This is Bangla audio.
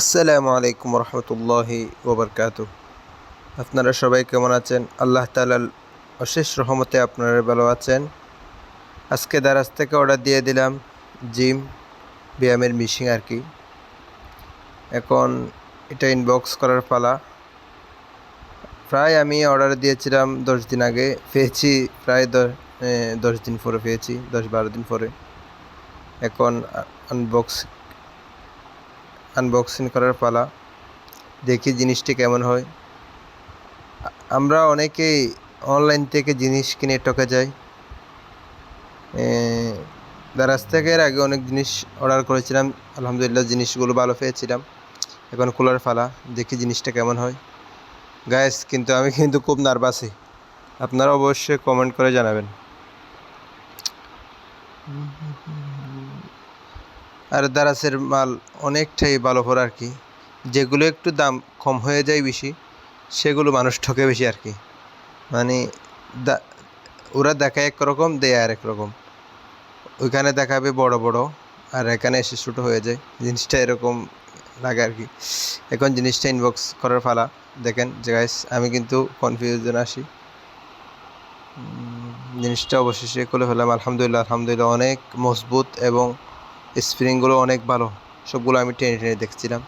আসসালামু আলাইকুম রহমতুল্লাহি ওবরকাত। আপনারা সবাই কেমন আছেন? আল্লাহ তালার অশেষ রহমতে আপনারা ভালো আছেন। আজকে দারাজ থেকে অর্ডার দিয়ে দিলাম জিম, ব্যায়ামের মিশিং আর কি। এখন এটা ইনবক্স করার পালা। প্রায় আমি অর্ডার দিয়েছিলাম দশ দিন আগে, পেয়েছি প্রায় দশ দিন পরে পেয়েছি, দশ বারো দিন পরে। এখন আনবক্স আনবক্সিং করার পালা, দেখি জিনিসটি কেমন হয়। আমরা অনেকেই অনলাইন থেকে জিনিস কিনে টকে যাই। দারাজ থেকে এর আগে অনেক জিনিস অর্ডার করেছিলাম। আলহামদুলিল্লাহ জিনিসগুলো ভালো পেয়েছিলাম। এখন খোলার ফালা দেখি জিনিসটা কেমন হয়। গায়েস কিন্তু আমি কিন্তু খুব নার্ভাসই আপনারা অবশ্যই কমেন্ট করে জানাবেন। আর দারাসের মাল অনেকটাই ভালো পড়ে আর কি। যেগুলো একটু দাম কম হয়ে যায় বেশি সেগুলো মানুষ ঠকে বেশি আর কি। মানে ওরা দেখায় এক রকম দেয় আর এক রকম ওইখানে দেখাবে বড় বড় আর এখানে এসে ছোটো হয়ে যায়। জিনিসটা এরকম লাগে আর কি। এখন জিনিসটা ইনবক্স করার ফালা। দেখেন যে guys, আমি কিন্তু কনফিউশন আসি। জিনিসটা অবশেষে খুলে ফেলাম আলহামদুলিল্লাহ আলহামদুলিল্লাহ অনেক মজবুত এবং স্প্রিংগুলো অনেক ভালো। সবগুলো আমি টেনে টেনে দেখছিলাম।